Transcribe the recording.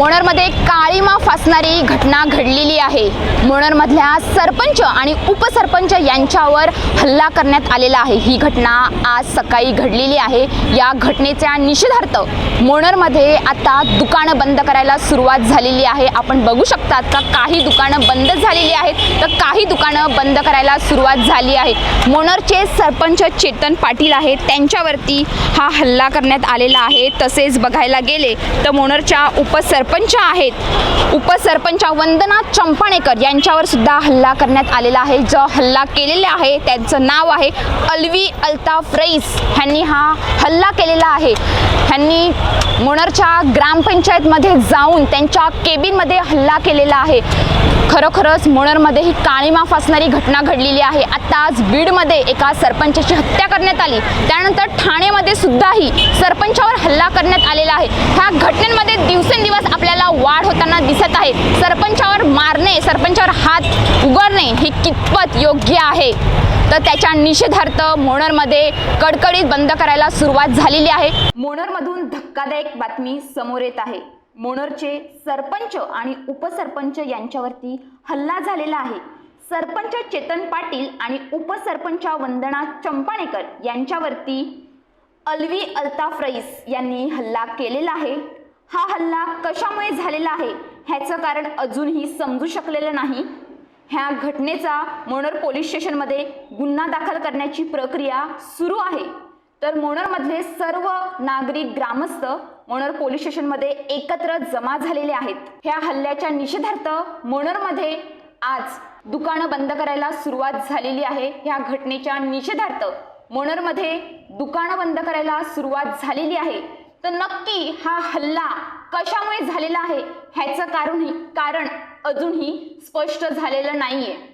मोणरमध्ये काळीमा फासणारी घटना घडलेली आहे. मोणरमधल्या सरपंच आणि उपसरपंच यांच्यावर हल्ला करण्यात आलेला आहे. ही घटना आज सकाळी घडलेली आहे. या घटनेच्या निषेधार्थ मोणरमध्ये आता दुकानं बंद करायला सुरुवात झालेली आहे. आपण बघू शकतात का काही दुकानं बंद झालेली आहेत. तर काही दुकानं बंद करायला सुरुवात झाली आहे. मोणरचे सरपंच चेतन पाटील आहेत. त्यांच्यावरती हा हल्ला करण्यात आलेला आहे. तसेच बघायला गेले तर मोणरच्या उपसरपंच आहेत. उपसरपंच वंदना चंपाणेकर यांच्यावर सुद्धा हल्ला करण्यात आलेला आहे. जो हल्ला केलेला आहे त्यांचं नाव आहे अलवी अल्ताफ रईस. ह्यांनी हा हल्ला केलेला आहे. ह्यांनी मोणरच्या ग्रामपंचायतमध्ये जाऊन त्यांच्या केबिनमध्ये हल्ला केलेला आहे. खरोखरच मोणरमध्ये ही काळीमा फासणारी घटना घडलेली आहे. आता आज बीडमध्ये एका सरपंचाची हत्या करण्यात आली. त्यानंतर ठाणेमध्ये सुद्धाही सरपंचावर हल्ला करण्यात आलेला आहे. ह्या घटनेमध्ये दिवसेंदिवस आपल्याला वाढ होताना दिसत आहे. सरपंचावर मारणे सरपंचावर हात उघडणे हे कितपत योग्य आहे? तर त्याच्या निषेधार्थ मोणरमध्ये कडकडीत बंद करायला सुरुवात झालेली आहे. मोणरमधून धक्कादायक बातमी समोर येत आहे. मोणरचे सरपंच आणि उपसरपंच यांच्यावरती हल्ला झालेला आहे. सरपंच चेतन पाटील आणि उपसरपंच वंदना चंपाणेकर यांच्यावरती अलवी अल्ताफ रईस यांनी हल्ला केलेला आहे. हा हल्ला कशामुळे झालेला आहे? ह्याचं कारण अजूनही समजू शकलेलं नाही. ह्या घटनेचा मोणर पोलीस स्टेशनमध्ये गुन्हा दाखल करण्याची प्रक्रिया सुरू आहे. तर मोणरमधले सर्व नागरिक ग्रामस्थ मोणर पोलीस स्टेशनमध्ये एकत्र जमा झालेले आहेत. ह्या हल्ल्याच्या निषेधार्थ मोणरमध्ये आज दुकानं बंद करायला सुरुवात झालेली आहे. ह्या घटनेच्या निषेधार्थ मोणरमध्ये दुकानं बंद करायला सुरुवात झालेली आहे. तर नक्की हा हल्ला कशामुळे झालेला आहे? ह्याचं कारणही कारण अजूनही स्पष्ट झालेलं नाहीये.